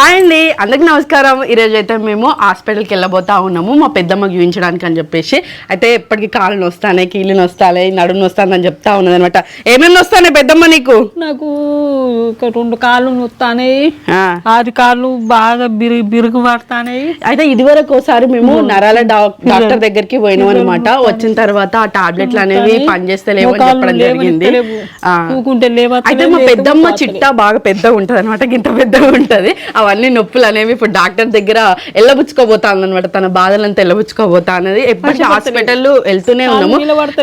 Hi అండి. అందరికి నమస్కారం. ఈరోజు అయితే మేము హాస్పిటల్కి వెళ్ళబోతా ఉన్నాము. మా పెద్దమ్మకి చూపించడానికి అని చెప్పేసి. అయితే ఎప్పటికీ కాళ్ళు వస్తానే కీళ్ళు వస్తాయి నడుము వస్తానని చెప్తా ఉన్నది అనమాట ఏమేమి వస్తానే పెద్దమ్మ నీకు? నాకు రెండు కాళ్ళు నొత్తానాయి ఆ, ఆరు కాళ్ళు బాగా బిరుగు బిరుగు పడతానాయి అయితే ఇదివరకు ఒకసారి మేము నరాల డాక్- డాక్టర్ దగ్గరికి పోయినాం అనమాట వచ్చిన తర్వాత ఆ టాబ్లెట్లు అనేవి పనిచేస్తలేవు అని చెప్పడం జరిగింది. అయితే మా పెద్దమ్మ. చిట్టా బాగా పెద్దగా ఉంటది అనమాట ఇంత పెద్దగా ఉంటది. అవన్నీ నొప్పులు అనేవి ఇప్పుడు డాక్టర్ దగ్గర ఎల్లబుచ్చుకోబోతాను అనమాట తన బాధలంతా ఎల్లబుచ్చుకోబోతా అనేది ఎప్పటికీ హాస్పిటల్ వెళ్తూనే ఉన్నాము.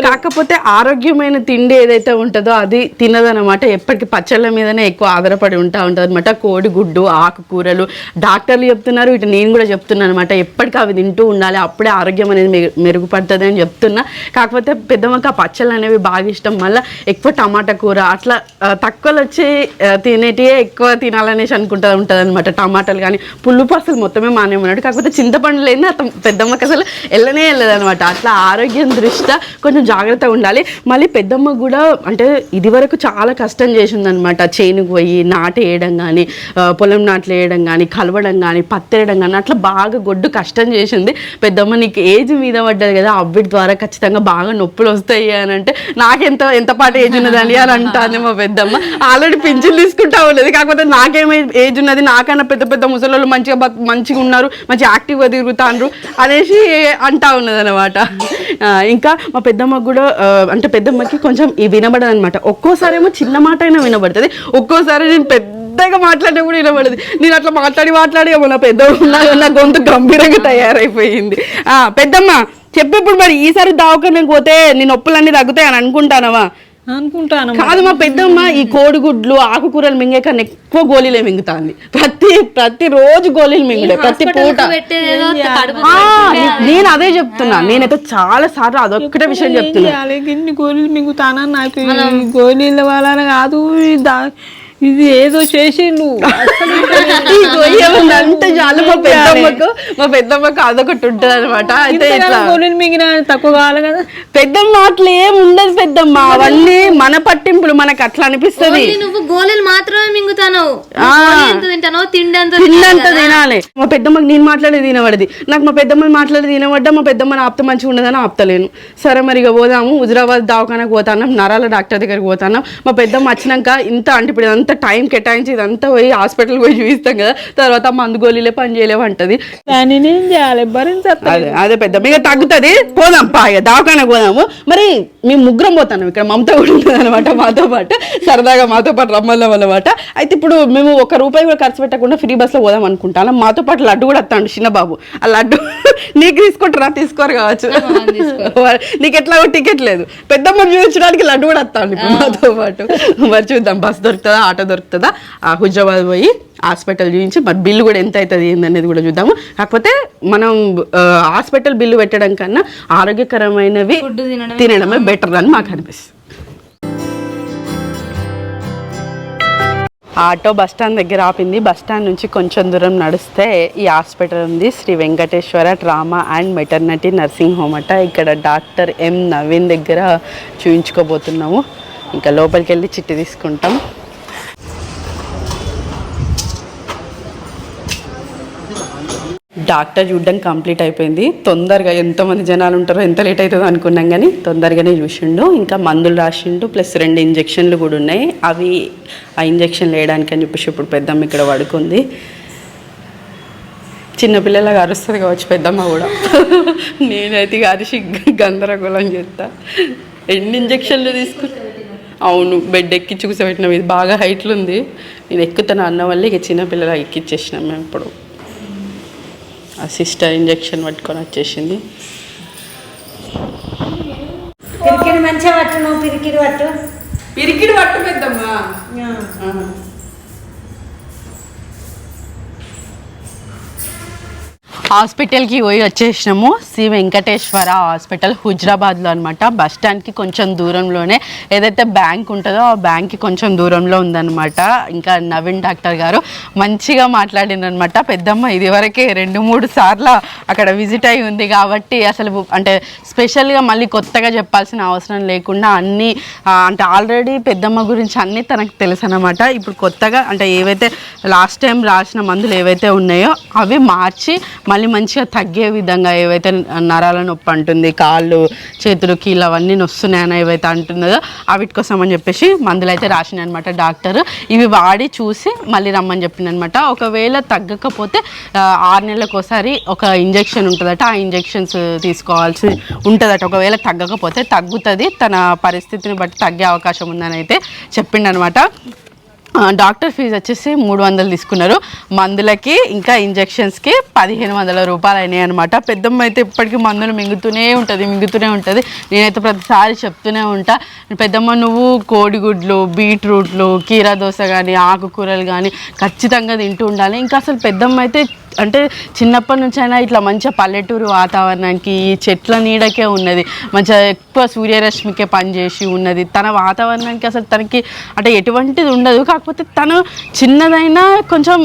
కాకపోతే ఆరోగ్యమైన తిండి ఏదైతే ఉంటుందో అది తినదనమాట ఎప్పటికీ పచ్చళ్ళ మీదనే ఎక్కువ ఆధారపడి ఉంటా ఉంటది అనమాట కోడిగుడ్డు ఆకుకూరలు. డాక్టర్లు చెప్తున్నారు ఇటు నేను కూడా చెప్తున్నాను అనమాట ఎప్పటికీ అవి తింటూ ఉండాలి. అప్పుడే ఆరోగ్యం అనేది మెరు- మెరుగుపడుతుంది అని చెప్తున్నా. కాకపోతే పెద్దమ్మకి ఆ పచ్చళ్ళు అనేవి బాగా ఇష్టం. మళ్ళీ ఎక్కువ టమాటా కూర అట్లా తక్కువలో వచ్చి తినేటివే ఎక్కువ తినాలనేసి అనుకుంటా ఉంటుంది అనమాట టమాటాలు కానీ పుల్లు అసలు మొత్తమే మానేమన్నాడు కాకపోతే చింతపండు లేని అతను పెద్దమ్మకి అసలు వెళ్ళనే వెళ్ళదు అనమాట అట్లా ఆరోగ్యం దృష్ట్యా కొంచెం జాగ్రత్తగా ఉండాలి. మళ్ళీ పెద్దమ్మ కూడా అంటే ఇది వరకు చాలా కష్టం చేసిందనమాట. చేనుకు పోయి నాటు వేయడం కానీ పొలం నాట్లు వేయడం కానీ కలవడం కానీ పత్తేయడం కానీ అట్లా బాగా గొడ్డు కష్టం చేసింది. పెద్దమ్మ నీకు ఏజ్ మీద పడ్డది కదా అబ్బిడి ద్వారా ఖచ్చితంగా బాగా నొప్పులు వస్తాయి అని అంటే నాకెంత ఎంత పాటు ఏజ్ ఉన్నదని అని అంటాను మా పెద్దమ్మ. ఆల్రెడీ పింఛన్ తీసుకుంటా ఉన్నది కాకపోతే నాకేం ఏజ్ ఉన్నది నాకన్నా పెద్ద పెద్ద ముసలోళ్ళు మంచిగా మంచిగా ఉన్నారు మంచి యాక్టివ్గా తిరుగుతాండ్రు అనేసి అంటా ఉన్నది అనమాట ఇంకా మా పెద్దమ్మకు కూడా అంటే పెద్దమ్మకి కొంచెం వినబడదు అనమాట ఒక్కోసారి ఏమో చిన్న మాట అయినా వినబడుతుంది. ఒక్కోసారి నేను పెద్దగా మాట్లాడినా కూడా వినబడదు. నేను అట్లా మాట్లాడి మాట్లాడి మన పెద్ద నా గొంతు గంభీరంగా తయారైపోయింది. ఆ, పెద్దమ్మ చెప్పేప్పుడు మరి ఈసారి దావకనే పోతే నీ నొప్పులన్నీ తగ్గుతాయి అని అనుకుంటానవా? అనుకుంటాను. కాదు మా పెద్దమ్మ ఈ కోడిగుడ్లు ఆకుకూరలు మింగే కన్నా ఎక్కువ గోళీలే మింగుతాంది. ప్రతి ప్రతి రోజు గోళీలు మింగుడే ప్రతి పూట. నేను అదే చెప్తున్నా. నేనైతే చాలా సార్లు అదొక్కటే విషయం చెప్తున్నా. ఇన్ని గోళీలు మింగుతానా నాకు గోళీల వలన కాదు ఈ దా- ఇది ఏదో ఈ గొయ్య ఉందంటే చాలు మా పెద్దమ్మకు. మా పెద్దమ్మకు అదొకటి ఉంటది అనమాట అయితే తక్కువ కావాలి కదా? పెద్దమ్మ అట్లా ఏం ఉండదు పెద్దమ్మ. అవన్నీ మన పట్టింపులు మనకు అట్లా అనిపిస్తది. నువ్వు గోళీలు మాత్రమే మింగుతావు ఆ. ఎంత తింటానో తిండి ఎంత తిన్నంత తినాలి. మా పెద్దమ్మకి నేను మాట్లాడేది తినబడది నాకు మా పెద్దమ్మని మాట్లాడేది తినబడ్డా మా పెద్దమ్మని ఆప్త మంచిగా ఉండదని ఆపుతలేను. సరే మరి ఇక పోదాము. హుజరాబాద్ దవాఖానకు పోతాను నరాల డాక్టర్ దగ్గరికి పోతాను మా పెద్దమ్మ వచ్చినాక ఇంత అంటే ఇప్పుడు ఇదంతా టైం కేటాయించి ఇదంతా పోయి హాస్పిటల్ పోయి చూపిస్తాం కదా తర్వాత మందు గోళీలే పని చేయలేవు అంటది. దాన్ని చేయాలి అదే అదే పెద్ద ఇక తగ్గుతుంది? పోదాం పా ఇక దవాఖానకు పోదాము. మరి మేము ముగ్గురం పోతాను ఇక్కడ మమత కూడా ఉంటుంది అనమాట మాతో పాటు సరదాగా మాతో పాటు రమ్మల్లం అన్నమాట. అయితే ఇప్పుడు మేము ఒక రూపాయి కూడా ఖర్చు పెట్టకుండా ఫ్రీ బస్లో పోదాం అనుకుంటాను మాతో పాటు లడ్డు కూడా వస్తాడు చిన్న బాబు ఆ లడ్డు నీకు తీసుకుంటారా? తీసుకోరు కావచ్చు. నీకు ఎట్లా టికెట్ లేదు. పెద్దమ్మ చూపించడానికి లడ్డు కూడా వస్తాడు ఇప్పుడు మాతో పాటు. మరి చూద్దాం బస్ దొరుకుతుందా ఆటో దొరుకుతుందా? ఆ హుజరాబాద్ పోయి హాస్పిటల్ చూపించి మరి బిల్లు కూడా ఎంత అవుతుంది ఏందనేది కూడా చూద్దాము. కాకపోతే మనం హాస్పిటల్ బిల్లు పెట్టడం కన్నా ఆరోగ్యకరమైనవి తినడమే బెటర్. అని మాకు అనిపిస్తుంది. ఆటో బస్ స్టాండ్ దగ్గర ఆపింది. బస్ స్టాండ్ నుంచి కొంచెం దూరం నడిస్తే ఈ హాస్పిటల్ ఉంది. Sri Venkateswara trauma and maternity nursing home అట. ఇక్కడ డాక్టర్ ఎం నవీన్ దగ్గర చూయించుకోబోతున్నాము. ఇంకా లోపలికి వెళ్ళి చిట్టి తీసుకుంటాం. డాక్టర్ చూడడం కంప్లీట్ అయిపోయింది. తొందరగా ఎంతమంది జనాలు ఉంటారో ఎంత లేట్ అవుతుందో అనుకున్నాం కానీ తొందరగానే చూసిండు. ఇంకా మందులు రాసిండు ప్లస్ రెండు ఇంజక్షన్లు కూడా ఉన్నాయి. అవి ఆ ఇంజక్షన్లు వేయడానికి అని చెప్పేసి ఇప్పుడు పెద్దమ్మ ఇక్కడ పడుకుంది. చిన్నపిల్లలాగా అరుస్తుంది కావచ్చు పెద్దమ్మ కూడా. నేనైతే అరిసి గందరగోళం చేస్తా. ఎన్ని ఇంజక్షన్లు తీసుకు అవును బెడ్ ఎక్కించి కూర్చోబెట్టినాం ఇది బాగా హైట్లు ఉంది. నేను ఎక్కుతాను అన్న వల్ల ఇక చిన్నపిల్లలు ఎక్కించేసినాం మేము ఇప్పుడు. ఆ సిస్టర్ ఇంజెక్షన్ పట్టుకొని వచ్చేసింది. పిరికిడి మంచిగా పట్టు నువ్వు పిరికిడి పట్టు. పిరికిడి పట్టు పెద్దమ్మా. హాస్పిటల్కి పోయి వచ్చేసినాము. శ్రీ వెంకటేశ్వర హాస్పిటల్ హుజరాబాద్లో అనమాట బస్ స్టాండ్కి కొంచెం దూరంలోనే ఏదైతే బ్యాంక్ ఉంటుందో ఆ బ్యాంక్కి కొంచెం దూరంలో ఉందన్నమాట. ఇంకా నవీన్ డాక్టర్ గారు మంచిగా మాట్లాడిందనమాట పెద్దమ్మ ఇదివరకే రెండు మూడు సార్లు అక్కడ విజిట్ అయి ఉంది కాబట్టి అసలు అంటే స్పెషల్గా మళ్ళీ కొత్తగా చెప్పాల్సిన అవసరం లేకుండా అన్నీ అంటే ఆల్రెడీ పెద్దమ్మ గురించి అన్నీ తనకు తెలుసు అనమాట ఇప్పుడు కొత్తగా అంటే ఏవైతే లాస్ట్ టైం రాసిన మందులు ఏవైతే ఉన్నాయో అవి మార్చి మళ్ళీ మంచిగా తగ్గే విధంగా ఏవైతే నరాల నొప్పి అంటుంది కాళ్ళు చేతులు కీళ్ళు అవన్నీ నొస్తున్నాయని ఏవైతే అంటున్నదో అవిటి కోసం అని చెప్పేసి మందులు అయితే రాసిన అనమాట డాక్టర్. ఇవి వాడి చూసి మళ్ళీ రమ్మని చెప్పిందనమాట. ఒకవేళ తగ్గకపోతే ఆరు నెలలకు ఒకసారి ఒక ఇంజెక్షన్ ఉంటుందట ఆ ఇంజెక్షన్స్ తీసుకోవాల్సి ఉంటుందట. ఒకవేళ తగ్గకపోతే తగ్గుతుంది తన పరిస్థితిని బట్టి తగ్గే అవకాశం ఉందని అయితే చెప్పిండనమాట. డాక్టర్ ఫీజు వచ్చేసి మూడు వందలు తీసుకున్నారు. మందులకి ఇంకా ఇంజెక్షన్స్కి పదిహేను వందల రూపాయలు అయినాయి అనమాట పెద్దమ్మ అయితే ఇప్పటికీ మందులు మింగుతూనే ఉంటుంది మింగుతూనే ఉంటుంది. నేనైతే ప్రతిసారి చెప్తూనే ఉంటా. పెద్దమ్మ నువ్వు కోడిగుడ్లు బీట్రూట్లు కీరా దోశ కానీ ఆకుకూరలు కానీ ఖచ్చితంగా తింటూ ఉండాలి. ఇంకా అసలు పెద్దమ్మ అయితే అంటే చిన్నప్పటి నుంచి అయినా ఇట్లా మంచిగా పల్లెటూరు వాతావరణానికి ఈ చెట్ల నీడకే ఉన్నది. మంచిగా ఎక్కువ సూర్యరశ్మికే పనిచేసి ఉన్నది. తన వాతావరణానికి అసలు తనకి అంటే ఎటువంటిది ఉండదు. కాకపోతే తను చిన్నదైనా కొంచెం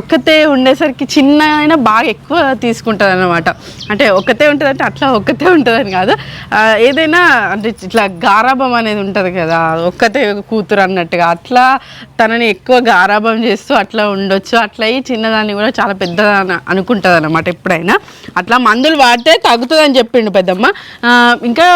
ఒక్కతే ఉండేసరికి చిన్నదైనా బాగా ఎక్కువ తీసుకుంటుంది అనమాట అంటే ఒక్కతే ఉంటుంది అంటే అట్లా ఒక్కతే ఉంటుందని కాదు. ఏదైనా అంటే ఇట్లా గారాభం అనేది ఉంటుంది కదా ఒక్కతే కూతురు అన్నట్టుగా అట్లా తనని ఎక్కువ గారాభం చేస్తూ అట్లా ఉండొచ్చు. అట్లా ఈ చిన్నదాన్ని కూడా చాలా పెద్దదని అనుకుంటుంది అనమాట ఎప్పుడైనా. అట్లా మందులు వాడితే తగ్గుతుందని చెప్పిండు పెద్దమ్మ. ఇంకా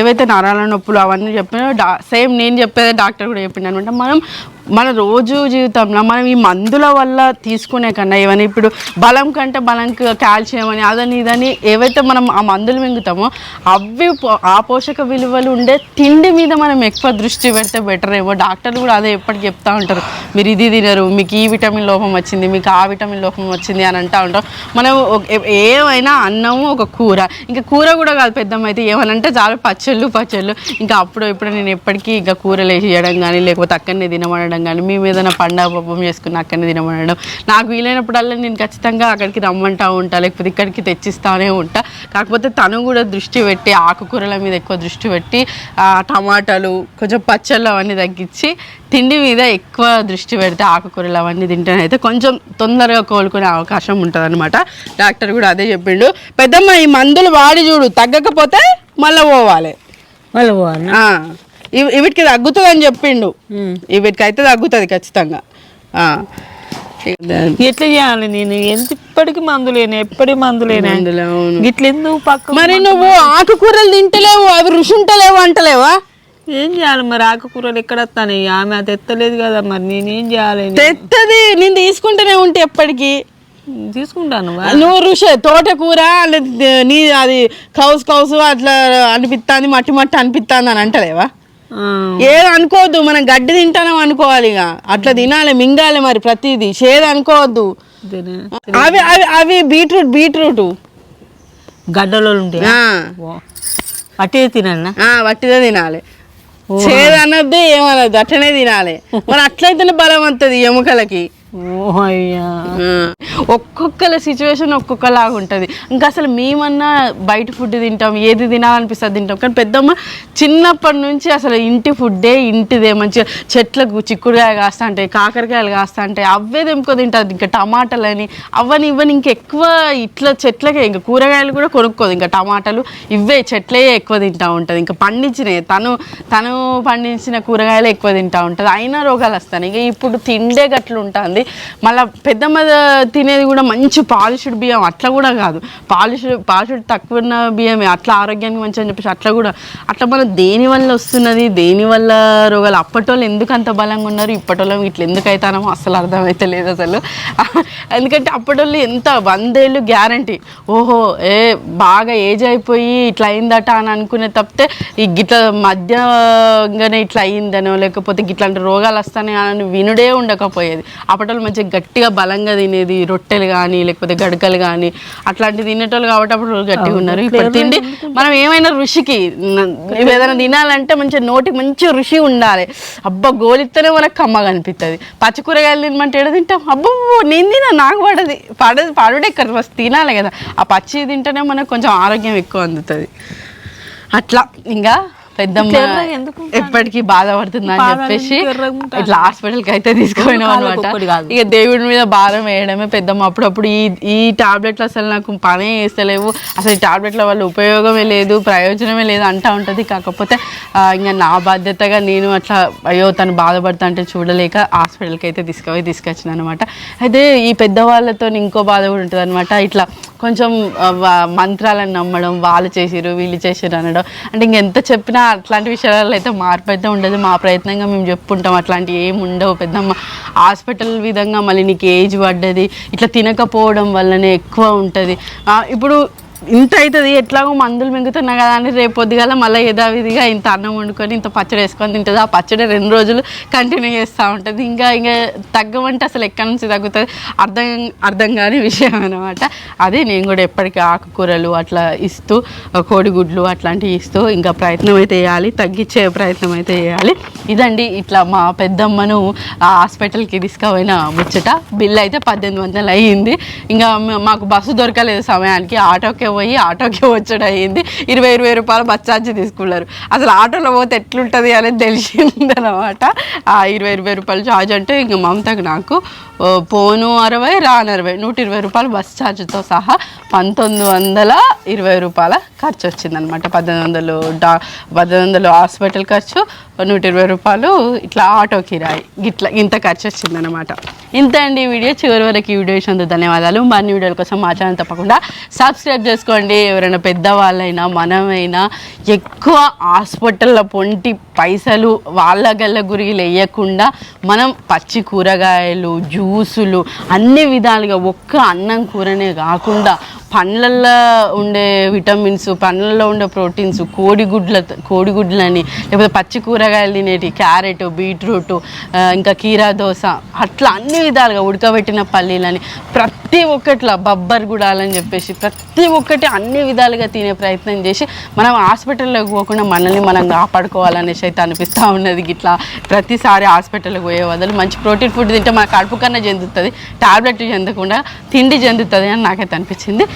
ఏవైతే నరాల నొప్పులు అవన్నీ చెప్పినా డా సేమ్ నేను చెప్పేదే డాక్టర్ కూడా చెప్పిండు అనమాట. మనం మన రోజు జీవితంలో మనం ఈ మందుల వల్ల తీసుకునే కన్నా ఏమైనా ఇప్పుడు బలం కంటే బలం కాల్షియం అని అదని ఇదని ఏవైతే మనం ఆ మందులు మింగుతామో అవి ఆ పోషక విలువలు ఉండే తిండి మీద మనం ఎక్కువ దృష్టి పెడితే బెటర్ ఏమో. డాక్టర్లు కూడా అదే ఎప్పటికి చెప్తా ఉంటారు. మీరు ఇది తినరు మీకు ఈ విటమిన్ లోపం వచ్చింది మీకు ఆ విటమిన్ లోపం వచ్చింది అని అంటూ ఉంటాం మనం ఏమైనా అన్నము ఒక కూర. ఇంకా కూర కూడా కాదు పెద్దమైతే ఏమనంటే చాలా పచ్చళ్ళు పచ్చళ్ళు. ఇంకా అప్పుడు ఇప్పుడు నేను ఎప్పటికీ ఇంకా కూరలు వేసి చేయడం కానీ లేకపోతే అక్కడనే తినమనడం కానీ మేము ఏదైనా పండగ పప్పం చేసుకుని అక్కడనే తినమనడం నాకు వీలైనప్పుడల్లా నేను ఖచ్చితంగా అక్కడికి రమ్మంటా ఉంటా లేకపోతే ఇక్కడికి తెచ్చిస్తానే ఉంటా. కాకపోతే తను కూడా దృష్టి పెట్టి ఆకుకూరల మీద ఎక్కువ దృష్టి పెట్టి టమాటాలు కొంచెం పచ్చళ్ళు అవన్నీ తగ్గించి తిండి మీద ఎక్కువ దృష్టి పెడితే ఆకుకూరలు అవన్నీ తింటేనైతే కొంచెం తొందరగా కోలుకునే అవకాశం ఉంటుంది డాక్టర్ కూడా అదే చెప్పిండు. పెద్దమ్మ ఈ మందులు వాడి చూడు తగ్గకపోతే మళ్ళీ పోవాలి. వాళ్ళు పోవాలి. వీటికి తగ్గుతుంది అని చెప్పిండు. వీటికి అయితే తగ్గుతుంది ఖచ్చితంగా. ఎట్లా చేయాలి నేను? ఎంత ఇప్పటికి మందులేనా ఎప్పటి మందులేనా. గిట్ల ఎందుకు పక్క మరి నువ్వు ఆకుకూరలు తింటలేవు అవి రుచి ఉంటలేవు అంటలేవా? ఏం చేయాలి మరి? ఆకుకూరలు ఎక్కడ వస్తాను ఆమె అది ఎత్తలేదు కదా మరి. నేనేం చేయాలి? తెత్తది. నేను తీసుకుంటూనే ఉంటే ఎప్పటికీ. తీసుకుంటాను. నువ్వు రుచి తోటకూర నీ అది కౌసు కౌసు అట్లా అనిపిస్తుంది మట్టి మట్టి అనిపిస్తుంది అని అంటలేవా? ఏది అనుకోవద్దు మనం గడ్డి తింటానం అనుకోవాలి ఇక. అట్లా తినాలి మింగాలి మరి ప్రతిదీ. చేదు అనుకోవద్దు? అవి అవి అవి బీట్రూట్ బీట్రూట్. గడ్డలో ఉంటాయి? ఆ, అటే తినాలనా? ఆ, వట్టిదే తినాలి. చేదు అనొద్దు ఏమనొద్దు అట్లనే తినాలి. మరి అట్లయితేనే బలం వస్తుంది ఎముకలకి. ఒక్కొక్కల సిచ్యువేషన్ ఒక్కొక్కలాగా ఉంటుంది. ఇంకా అసలు మేమన్నా బయట ఫుడ్ తింటాం ఏది తినాలనిపిస్తుంది తింటాం. కానీ పెద్దమ్మ చిన్నప్పటి నుంచి అసలు ఇంటి ఫుడ్డే ఇంటిదే. మంచిగా చెట్లకు చిక్కుడుకాయ కాస్తా ఉంటాయి కాకరకాయలు కాస్తా ఉంటాయి అవే తెంపుకో తింటుంది ఇంకా టమాటాలు అని అవని ఇవని ఇంకా ఎక్కువ ఇట్లా చెట్లకే ఇంకా కూరగాయలు కూడా కొనుక్కోదు. ఇంకా టమాటాలు ఇవే చెట్లే ఎక్కువ తింటా ఉంటుంది. ఇంకా పండించినవి తను తను పండించిన కూరగాయలు ఎక్కువ తింటా ఉంటుంది. అయినా రోగాలు వస్తాయి. ఇక ఇప్పుడు తిండే గట్లు ఉంటుంది మళ్ళీ పెద్దమ్మ తినేది కూడా మంచి పాలిష్డ్ బియ్యం అట్లా కూడా కాదు. పాలిష్డ్ పాలిష్డ్ తక్కువ ఉన్న బియ్యమే అట్లా ఆరోగ్యానికి మంచి అని చెప్పేసి అట్లా కూడా. అట్లా మనం దేని వల్ల వస్తున్నది దేని వల్ల రోగాలు? అప్పటోళ్ళు ఎందుకు అంత బలంగా ఉన్నారు? ఇప్పటోళ్ళం ఇట్లా ఎందుకు అవుతానో అసలు అర్థమైతే లేదు అసలు. ఎందుకంటే అప్పటోళ్ళు ఎంత వందేళ్ళు గ్యారంటీ. ఓహో ఏ బాగా ఏజ్ అయిపోయి ఇట్లా అయిందట అని అనుకునే తప్పితే ఈ గిట్ల మధ్యగానే ఇట్లా అయిందనో లేకపోతే గిట్లాంటి రోగాలు వస్తాయి అని వినుడే ఉండకపోయేది. అప్పుడు అప్పట్లో మంచిగా గట్టిగా బలంగా తినేది రొట్టెలు కానీ లేకపోతే గడకలు కానీ అట్లాంటివి తినేటోళ్ళు కాబట్టి అప్పుడు గట్టిగా ఉన్నారు. ఇప్పుడు తిండి మనం ఏమైనా రుచికి ఇవి ఏదైనా తినాలంటే మంచిగా నోటికి మంచి రుచి ఉండాలి. అబ్బా గోలిస్తేనే మనకు కమ్మగా అనిపిస్తుంది పచ్చి కూరగాయలు తినమంటే ఏడ తింటాం? అబ్బో నేను తినా నాకు పడది. పడదు పడుడే ఇక్కడ ఫస్ట్ తినాలి కదా. ఆ పచ్చి తింటేనే మనకు కొంచెం ఆరోగ్యం ఎక్కువ అందుతుంది. అట్లా ఇంకా పెద్దమ్మ ఎప్పటికీ బాధపడుతుందా అని చెప్పేసి? ఇట్లా హాస్పిటల్కి అయితే తీసుకుపోయినాం అనమాట. ఇక దేవుడి మీద భారం వేయడమే పెద్దమ్మ. అప్పుడప్పుడు ఈ ఈ టాబ్లెట్లు అసలు నాకు పనే చేస్తలేవు. అసలు ఈ టాబ్లెట్ల వల్ల ఉపయోగమే లేదు ప్రయోజనమే లేదు అంటా ఉంటుంది. కాకపోతే ఇంకా నా బాధ్యతగా నేను అట్లా అయ్యో తను బాధపడతా అంటే చూడలేక హాస్పిటల్కి అయితే తీసుకుపోయి తీసుకొచ్చిన అనమాట అయితే ఈ పెద్దవాళ్ళతో ఇంకో బాధ కూడా ఉంటుంది అనమాట ఇట్లా కొంచెం మంత్రాలను నమ్మడం వాళ్ళు చేసిరు వీళ్ళు చేసిరు అనడం. అంటే ఇంకెంత చెప్పినా అట్లాంటి విషయాలలో అయితే మార్పు అయితే ఉండదు. మా ప్రయత్నంగా మేము చెప్పుకుంటాం అట్లాంటివి ఏమి ఉండవు పెద్దమ్మ. హాస్పిటల్ విధంగా మళ్ళీ నీకు ఏజ్ పడ్డది. ఇట్లా తినకపోవడం వల్లనే ఎక్కువ ఉంటుంది. ఇప్పుడు ఇంత అవుతుంది ఎట్లాగో మందులు మింగుతున్నా కదా అని రేపు పొద్దుగాల మళ్ళీ యథావిధిగా ఇంత అన్నం వండుకొని ఇంత పచ్చడి వేసుకొని తింటుంది. ఆ పచ్చడి రెండు రోజులు కంటిన్యూ చేస్తూ ఉంటుంది. ఇంకా ఇంకా తగ్గమంటే అసలు ఎక్కడి నుంచి తగ్గుతుంది? అర్థం అర్థం కాని విషయం అనమాట అదే నేను కూడా ఎప్పటికీ ఆకుకూరలు అట్లా ఇస్తూ కోడిగుడ్లు అట్లాంటివి ఇస్తూ ఇంకా ప్రయత్నం అయితే చేయాలి. తగ్గించే ప్రయత్నం అయితే చేయాలి. ఇదండి ఇట్లా మా పెద్దమ్మను హాస్పిటల్కి తీసుకుపోయిన ముచ్చట. బిల్ అయితే పద్దెనిమిది వందలు అయ్యింది. ఇంకా మాకు బస్సు దొరకలేదు సమయానికి. ఆటోకి పోయి ఆటోకే వచ్చడం అయ్యింది. ఇరవై ఇరవై రూపాయలు బస్ ఛార్జ్ తీసుకున్నారు. అసలు ఆటోలో పోతే ఎట్లుంటుంది అనేది తెలిసింది అనమాట ఆ ఇరవై ఇరవై రూపాయలు ఛార్జ్ అంటే ఇంకా మమతకు నాకు పోను అరవై రాను అరవై. నూట ఇరవై రూపాయలు బస్ ఛార్జ్తో సహా పంతొమ్మిది వందల ఇరవై రూపాయల ఖర్చు వచ్చిందనమాట పద్దెనిమిది వందలు డా పద్దెనిమిది వందలు హాస్పిటల్ ఖర్చు నూట ఇరవై రూపాయలు ఇట్లా ఆటో కిరాయి. ఇట్లా ఇంత ఖర్చు వచ్చిందనమాట ఇంత అండి ఈ వీడియో. చివరి వరకు ఈ వీడియో ఇచ్చినందుకు ధన్యవాదాలు. మరిన్ని వీడియోల కోసం మా ఛానల్ తప్పకుండా సబ్స్క్రైబ్ చేసుకోండి. ఎవరైనా పెద్దవాళ్ళైనా మనమైనా ఎక్కువ హాస్పిటల్లో పొంటి పైసలు వాళ్ళ గల్ల గురిగిలు వేయకుండా మనం పచ్చి కూరగాయలు జ్యూసులు అన్ని విధాలుగా ఒక్క అన్నం కూరనే కాకుండా పండ్లల్లో ఉండే విటమిన్స్ పండ్లలో ఉండే ప్రోటీన్స్ కోడిగుడ్ల కోడిగుడ్లని లేకపోతే పచ్చి కూరగాయలు తినేటి క్యారెట్ బీట్రూట్ ఇంకా కీరా దోస అట్లా అన్ని విధాలుగా ఉడకబెట్టిన పల్లీలని ప్రతి ఒక్కట్లా బబ్బర్ గుడాలని చెప్పేసి ప్రతి ఒక్కటి అన్ని విధాలుగా తినే ప్రయత్నం చేసి మనం హాస్పిటల్లోకి పోకుండా మనల్ని మనం కాపాడుకోవాలనేసి అయితే అనిపిస్తూ ఉన్నది. ఇట్లా ప్రతిసారి హాస్పిటల్కి పోయే వదలు మంచి ప్రోటీన్ ఫుడ్ తింటే మన కడుపు కన్నా చెందుతుంది టాబ్లెట్ చెందకుండా తిండి చెందుతుంది అని నాకైతే అనిపించింది.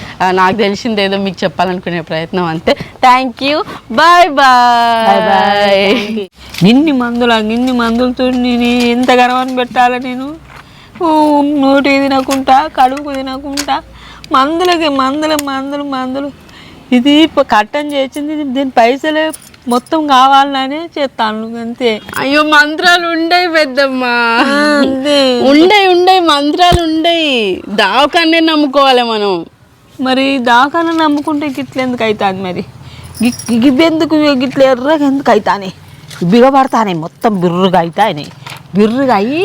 నాకు తెలిసింది ఏదో మీకు చెప్పాలనుకునే ప్రయత్నం అంతే. Thank you bye bye bye ఇన్ని మందులు ఇన్ని మందులతో నేను ఎంత గర్వాన్ని పెట్టాలి నేను? నోటి తినకుండా కడుపుకు తినకుండా మందులకి మందులు మందులు మందులు. ఇది కట్టం చేసింది దీని పైసలే మొత్తం కావాలనే చేస్తాను అంతే. అయ్యో మంత్రాలు ఉండయి పెద్దమ్మా. ఉండయి ఉండయి మంత్రాలు ఉండయి. దావకాన్నే నమ్ముకోవాలి మనం. మరి దాకాన నమ్ముకుంటే గిట్ల ఎందుకు అవుతుంది మరి? గి- గివ్వెందుకు గిట్ల ఎర్రగా ఎందుకు అవుతానే బిగపడతానే మొత్తం బిర్రుగా అవుతాయి బిర్రుగా అయ్యి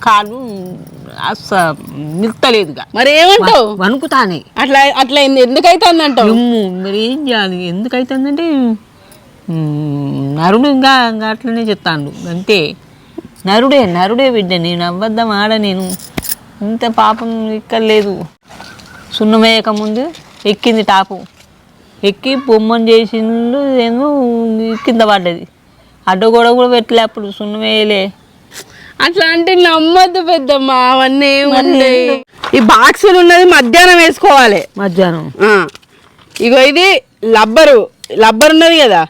కాలు అస్స నిల్తలేదుగా. మరి ఏమంటావు వణుకుతానే. అట్లా అట్లా ఎందు- ఎందుకైతే అందంటావు ఎమ్ము మరి ఏం చేయాలి? ఎందుకు అవుతుందంటే మ్, నరుడు ఇంకా ఇంకా అట్లనే చెప్తాను అంతే. నరుడే నరుడే బిడ్డ నేను అబద్ధం ఆడ నేను ఇంత పాపం ఇక్కడ లేదు. సున్నమేయక ముందు ఎక్కింది టాపు. ఎక్కి బొమ్మను చేసిండు ఏమో కింద పడ్డది. అడ్డగోడ కూడా పెట్టలే అప్పుడు సున్నమేయలే. అట్లా అంటే నమ్మద్దు పెద్దమ్మ అవన్నీ ఏం ఉండయి ఈ బాక్సులు ఉన్నది మధ్యాహ్నం వేసుకోవాలి. మధ్యాహ్నం. ఇగో ఇది లబ్బరు. లబ్బర్ ఉన్నది కదా.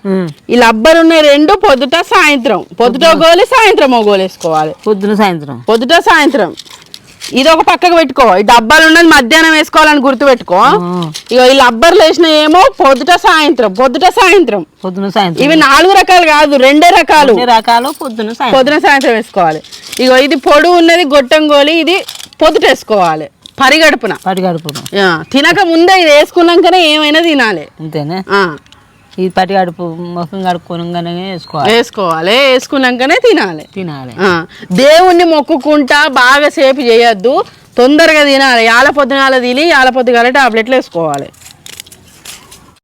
ఈ లబ్బర్ ఉన్న రెండు పొద్దుట సాయంత్రం. పొద్దుట గోలి సాయంత్రం గోలు వేసుకోవాలి. పొద్దున సాయంత్రం. పొద్దుట సాయంత్రం. ఇది ఒక పక్కకు పెట్టుకో. ఈ డబ్బాలు ఉన్నది మధ్యాహ్నం వేసుకోవాలని గుర్తు పెట్టుకో ఇగో ఈ లబ్బర్లు వేసిన ఏమో పొద్దుట సాయంత్రం పొద్దుట సాయంత్రం. పొద్దున సాయంత్రం. ఇవి నాలుగు రకాలు కాదు రెండే రకాలు. రకాలు పొద్దున సాయంత్రం. పొద్దున సాయంత్రం వేసుకోవాలి. ఇగో ఇది పొడు ఉన్నది గొట్టం గోలి ఇది పొద్దుట వేసుకోవాలి. పరిగడుపున. పటిగడుపును ఆ, తినక ముందే ఇది వేసుకున్నాకనే ఏమైనా తినాలి. అంతేనా? ఆ, ఈ పటిగడుపు ముఖం కడుక్కోనగానే వేసుకోవాలి. వేసుకోవాలి. వేసుకున్నాకనే తినాలి. తినాలి. దేవుణ్ణి మొక్కుకుంటా బాగా సేపు చేయొద్దు. తొందరగా తినాలి. యాల పొద్దునాల తిని యాల పొద్దుగాల టాబ్లెట్లు వేసుకోవాలి.